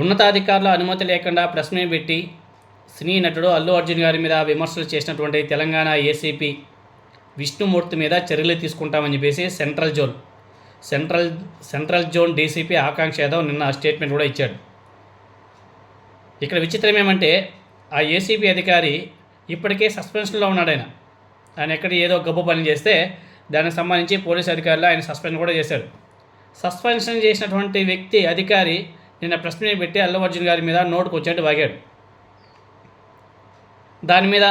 ఉన్నతాధికారుల అనుమతి లేకుండా ప్రశ్న పెట్టి సినీ నటుడు అల్లు అర్జున్ గారి మీద విమర్శలు చేసినటువంటి తెలంగాణ ఏసీపీ విష్ణుమూర్తి మీద చర్యలు తీసుకుంటామని చెప్పేసి central zone central central zone DCP Akanksha Yadav నిన్న స్టేట్మెంట్ కూడా ఇచ్చాడు. ఇక్కడ విచిత్రం ఏమంటే ఆ ఏసీపీ అధికారి ఇప్పటికే సస్పెన్షన్లో ఉన్నాడు ఆయన. ఆయన ఎక్కడ ఏదో గొప్ప పని చేస్తే దానికి సంబంధించి పోలీస్ అధికారులు ఆయన సస్పెండ్ కూడా చేశారు. సస్పెన్షన్ చేసినటువంటి వ్యక్తి అధికారి నిన్న ప్రెస్ మీట్ పెట్టి అల్లు అర్జున్ గారి మీద నోటుకు వచ్చేట్టు వాగాడు. దాని మీద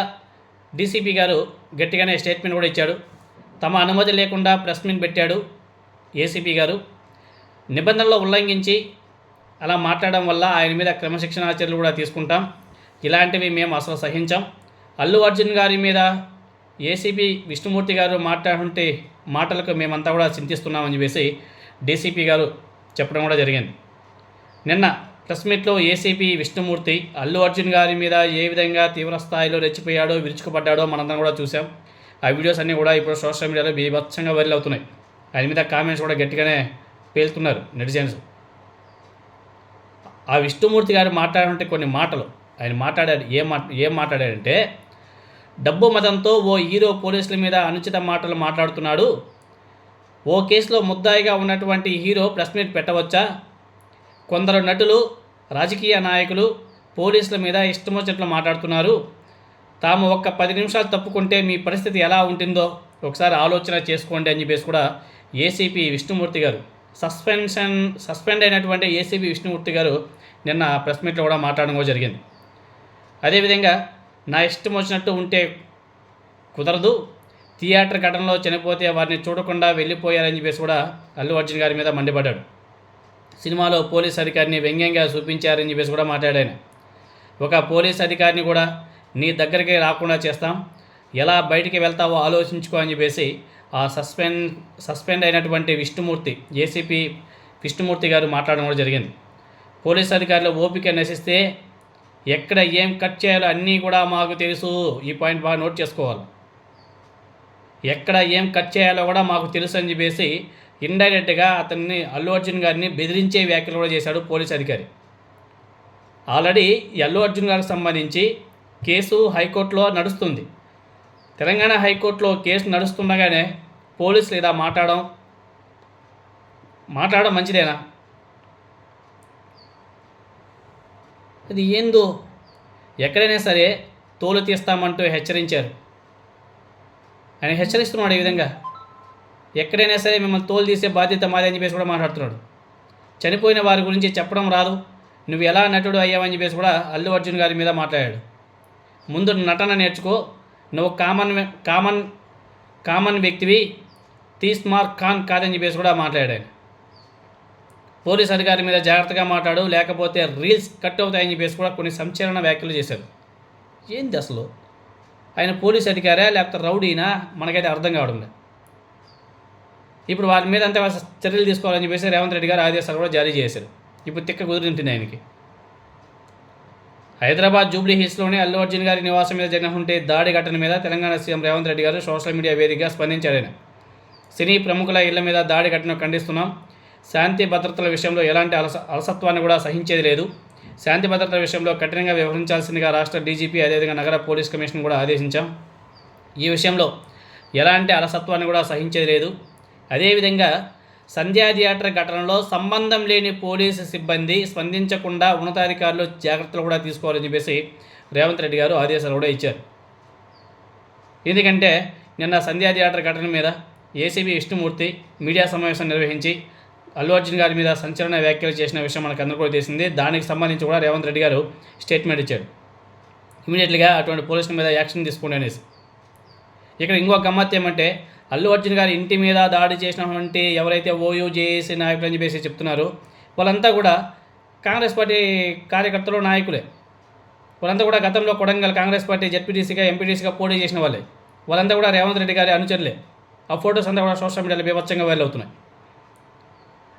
డీసీపీ గారు గట్టిగానే స్టేట్మెంట్ కూడా ఇచ్చాడు. తమ అనుమతి లేకుండా ప్రెస్ మీట్ పెట్టాడు ఏసీపీ గారు. నిబంధనలు ఉల్లంఘించి అలా మాట్లాడడం వల్ల ఆయన మీద క్రమశిక్షణ చర్యలు కూడా తీసుకుంటాం. ఇలాంటివి మేము అసలు సహించాం. అల్లు అర్జున్ గారి మీద ఏసీపీ విష్ణుమూర్తి గారు మాట్లాడుంటే మాటలకు మేమంతా కూడా చింతిస్తున్నామని చెప్పేసి డీసీపీ గారు చెప్పడం కూడా జరిగింది. నిన్న ప్రెస్ మీట్లో ఏసీపీ విష్ణుమూర్తి అల్లు అర్జున్ గారి మీద ఏ విధంగా తీవ్ర స్థాయిలో రెచ్చిపోయాడో విరుచుకుపడ్డాడో మనందరం కూడా చూసాం ఆ వీడియోస్ అన్నీ కూడా ఇప్పుడు సోషల్ మీడియాలో బీభత్సంగా వైరల్ అవుతున్నాయి. ఆయన మీద కామెంట్స్ కూడా గట్టిగానే పేలుతున్నారు నెటిజన్స్. ఆ విష్ణుమూర్తి గారు మాట్లాడుంటే కొన్ని మాటలు ఆయన మాట్లాడారు ఏం మాట ఏం మాట్లాడాడంటే డబ్బు మతంతో ఓ హీరో పోలీసుల మీద అనుచిత మాటలు మాట్లాడుతున్నాడు. ఓ కేసులో ముద్దాయిగా ఉన్నటువంటి హీరో ప్రెస్ మీట్ పెట్టవచ్చా? కొందరు నటులు రాజకీయ నాయకులు పోలీసుల మీద ఇష్టమొచ్చినట్లు మాట్లాడుతున్నారు. తాము ఒక్క పది నిమిషాలు తప్పుకుంటే మీ పరిస్థితి ఎలా ఉంటుందో ఒకసారి ఆలోచన చేసుకోండి అని చెప్పేసి కూడా ఏసీపీ విష్ణుమూర్తి గారు సస్పెన్షన్ సస్పెండ్ అయినటువంటి ఏసీపీ విష్ణుమూర్తి గారు నిన్న ప్రెస్ మీట్లో కూడా మాట్లాడడం జరిగింది. అదేవిధంగా నా ఇష్టం వచ్చినట్టు ఉంటే కుదరదు థియేటర్ ఘటనలో చనిపోతే వారిని చూడకుండా వెళ్ళిపోయారని చెప్పేసి కూడా అల్లు అర్జున్ గారి మీద మండిపడ్డాడు. సినిమాలో పోలీస్ అధికారిని వ్యంగ్యంగా చూపించారని చెప్పేసి కూడా మాట్లాడాను ఒక పోలీస్ అధికారిని కూడా నీ దగ్గరికి రాకుండా చేస్తాం. ఎలా బయటికి వెళ్తావో ఆలోచించుకో అని చెప్పేసి ఆ సస్పెండ్ సస్పెండ్ అయినటువంటి విష్ణుమూర్తి ఏసీపీ విష్ణుమూర్తి గారు మాట్లాడడం కూడా జరిగింది. పోలీస్ అధికారులు ఓపిక నశిస్తే ఎక్కడ ఏం కట్ చేయాలో అన్నీ కూడా మాకు తెలుసు. ఈ పాయింట్ బాగా నోట్ చేసుకోవాలి. ఎక్కడ ఏం కట్ చేయాలో కూడా మాకు తెలుసు అని చెప్పేసి ఇండైరెక్ట్గా అతన్ని అల్లు అర్జున్ గారిని బెదిరించే వ్యాఖ్యలు కూడా చేశాడు పోలీస్ అధికారి. ఆల్రెడీ అల్లు అర్జున్ గారికి సంబంధించి కేసు హైకోర్టులో నడుస్తుంది. తెలంగాణ హైకోర్టులో కేసు నడుస్తుండగానే పోలీసులు ఇలా మాట్లాడడం మాట్లాడడం మంచిదేనా? అది ఏందో? ఎక్కడైనా సరే తోలు తీస్తామంటూ హెచ్చరించారు. ఆయన హెచ్చరిస్తున్నాడు ఈ విధంగా. ఎక్కడైనా సరే మిమ్మల్ని తోలు తీసే బాధ్యత మాది అని చెప్పేసి కూడా మాట్లాడుతున్నాడు. చనిపోయిన వారి గురించి చెప్పడం రాదు. నువ్వు ఎలా నటుడు అయ్యావని చెప్పేసి కూడా అల్లు అర్జున్ గారి మీద మాట్లాడాడు. ముందు నటన నేర్చుకో. నువ్వు కామన్ కామన్ కామన్ వ్యక్తివి. తీస్మార్ ఖాన్ కాదని చెప్పేసి కూడా మాట్లాడాడు ఆయన. పోలీస్ అధికారి మీద జాగ్రత్తగా మాట్లాడు. లేకపోతే రీల్స్ కట్ అవుతాయని చెప్పేసి కూడా కొన్ని సంచలన వ్యాఖ్యలు చేశారు ఏంది అసలు? ఆయన పోలీస్ అధికారా లేకపోతే రౌడీనా? మనకైతే అర్థం కావడం లేదు. ఇప్పుడు వారి మీద అంతా చర్యలు తీసుకోవాలని చెప్పేసి రేవంత్ రెడ్డి గారు ఆదేశాలు కూడా జారీ చేశారు. ఇప్పుడు తిక్క కుదిరింటుంది ఆయనకి. హైదరాబాద్ జూబ్లీ హిల్స్లోని అల్లు అర్జున్ గారి నివాసం మీద జరిగినటువంటి దాడి ఘటన మీద తెలంగాణ సీఎం రేవంత్ రెడ్డి గారు సోషల్ మీడియా వేదికగా స్పందించారు ఆయన. సినీ ప్రముఖుల ఇళ్ళ మీద దాడి ఘటన ఖండిస్తున్నాం. శాంతి భద్రతల విషయంలో ఎలాంటి అలస అలసత్వాన్ని కూడా సహించేది లేదు. శాంతి భద్రత విషయంలో కఠినంగా వ్యవహరించాల్సిందిగా రాష్ట్ర డీజీపీ అదేవిధంగా నగర పోలీస్ కమిషన్ కూడా ఆదేశించాం. ఈ విషయంలో ఎలాంటి అలసత్వాన్ని కూడా సహించేది లేదు. అదేవిధంగా సంధ్యా థియేటర్ ఘటనలో సంబంధం లేని పోలీసు సిబ్బంది స్పందించకుండా ఉన్నతాధికారులు జాగ్రత్తలు కూడా తీసుకోవాలని చెప్పేసి రేవంత్ రెడ్డి గారు ఆదేశాలు కూడా ఇచ్చారు. ఎందుకంటే నిన్న సంధ్యా థియేటర్ ఘటన మీద ఏసీబీ విష్ణుమూర్తి మీడియా సమావేశం నిర్వహించి అల్లు అర్జున్ గారి మీద సంచలన వ్యాఖ్యలు చేసిన విషయం మనకు అందరూ కూడా తెలిసింది. దానికి సంబంధించి కూడా రేవంత్ రెడ్డి గారు స్టేట్మెంట్ ఇచ్చారు. ఇమీడియట్లీగా అటువంటి పోలీసుల మీద యాక్షన్ తీసుకోండి అనేసి. ఇక్కడ ఇంకో గమ్మత్తు ఏమంటే అల్లు అర్జున్ గారి ఇంటి మీద దాడి చేసినటువంటి ఎవరైతే ఓయూ జేఏసీ నాయకులు అని చెప్పేసి చెప్తున్నారో వాళ్ళంతా కూడా కాంగ్రెస్ పార్టీ కార్యకర్తలు నాయకులే. వాళ్ళంతా కూడా గతంలో కొడంగల్ కాంగ్రెస్ పార్టీ జడ్పీటీసీగా ఎంపీటీసీగా పోటీ చేసిన వాళ్ళే. వాళ్ళంతా కూడా రేవంత్ రెడ్డి గారి అనుచరులే. ఆ ఫొటోస్ అంతా కూడా సోషల్ మీడియాలో బీభత్సంగా వైరల్ అవుతున్నాయి.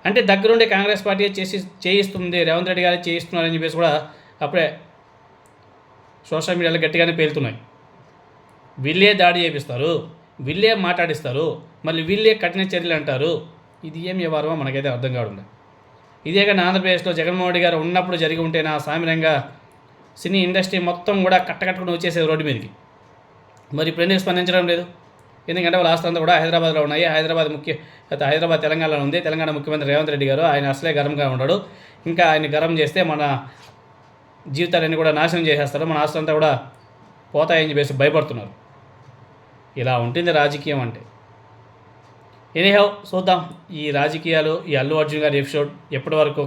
అంటే దగ్గరుండి కాంగ్రెస్ పార్టీ చేసి చేయిస్తుంది రేవంత్ రెడ్డి గారు చేయిస్తున్నారని చెప్పేసి కూడా అప్పుడే సోషల్ మీడియాలో గట్టిగానే పేలుతున్నాయి. వీళ్ళే దాడి చేపిస్తారు వీళ్ళే మాట్లాడిస్తారు మళ్ళీ వీళ్ళే కఠిన చర్యలు అంటారు. ఇది ఏం వ్యవహారమో మనకైతే అర్థం కావడం ఇదే కానీ ఆంధ్రప్రదేశ్లో జగన్మోహన్ రెడ్డి గారు ఉన్నప్పుడు జరిగి ఉంటే నా సామిరంగా సినీ ఇండస్ట్రీ మొత్తం కూడా కట్టకట్టుకుని వచ్చేసేది రోడ్డు మీదకి. మరి ఇప్పుడు ఎందుకు స్పందించడం లేదు? ఎందుకంటే వాళ్ళ ఆస్తులంతా కూడా హైదరాబాద్లో ఉన్నాయి. హైదరాబాద్ ముఖ్య హైదరాబాద్ తెలంగాణలో ఉంది. తెలంగాణ ముఖ్యమంత్రి రేవంత్ రెడ్డి గారు ఆయన అసలే గర్వంగా ఉన్నాడు ఇంకా ఆయన గర్వం చేస్తే మన జీవితాలన్నీ కూడా నాశనం చేసేస్తారు. మన ఆస్తులంతా కూడా పోతాయని చెప్పేసి భయపడుతున్నారు. ఇలా ఉంటుంది రాజకీయం అంటే. ఎనీహౌ చూద్దాం. ఈ రాజకీయాలు ఈ అల్లు అర్జున్ గారి ఎపిసోడ్ ఎప్పటి వరకు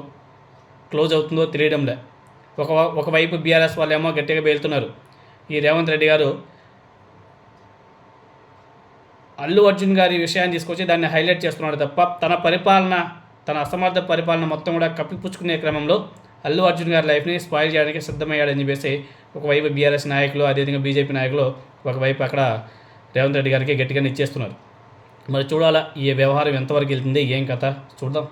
క్లోజ్ అవుతుందో తెలియడంలే. ఒక ఒకవైపు బీఆర్ఎస్ వాళ్ళు ఏమో గట్టిగా పేలుతున్నారు ఈ రేవంత్ రెడ్డి గారు అల్లు అర్జున్ గారి విషయాన్ని తీసుకొచ్చి దాన్ని హైలైట్ చేస్తున్నాడు తప్ప తన పరిపాలన తన అసమర్థ పరిపాలన మొత్తం కూడా కప్పిపుచ్చుకునే క్రమంలో అల్లు అర్జున్ గారి లైఫ్ని స్పాయిల్ చేయడానికి సిద్ధమయ్యాడని చెప్పేసి ఒకవైపు బీఆర్ఎస్ నాయకులు అదేవిధంగా బీజేపీ నాయకులు ఒకవైపు అక్కడ రేవంత్ రెడ్డి గారికి గట్టిగా ఇచ్చేస్తున్నారు. మరి చూడాలా ఈ వ్యవహారం ఎంతవరకు వెళ్తుంది ఏం కథ? చూద్దాం.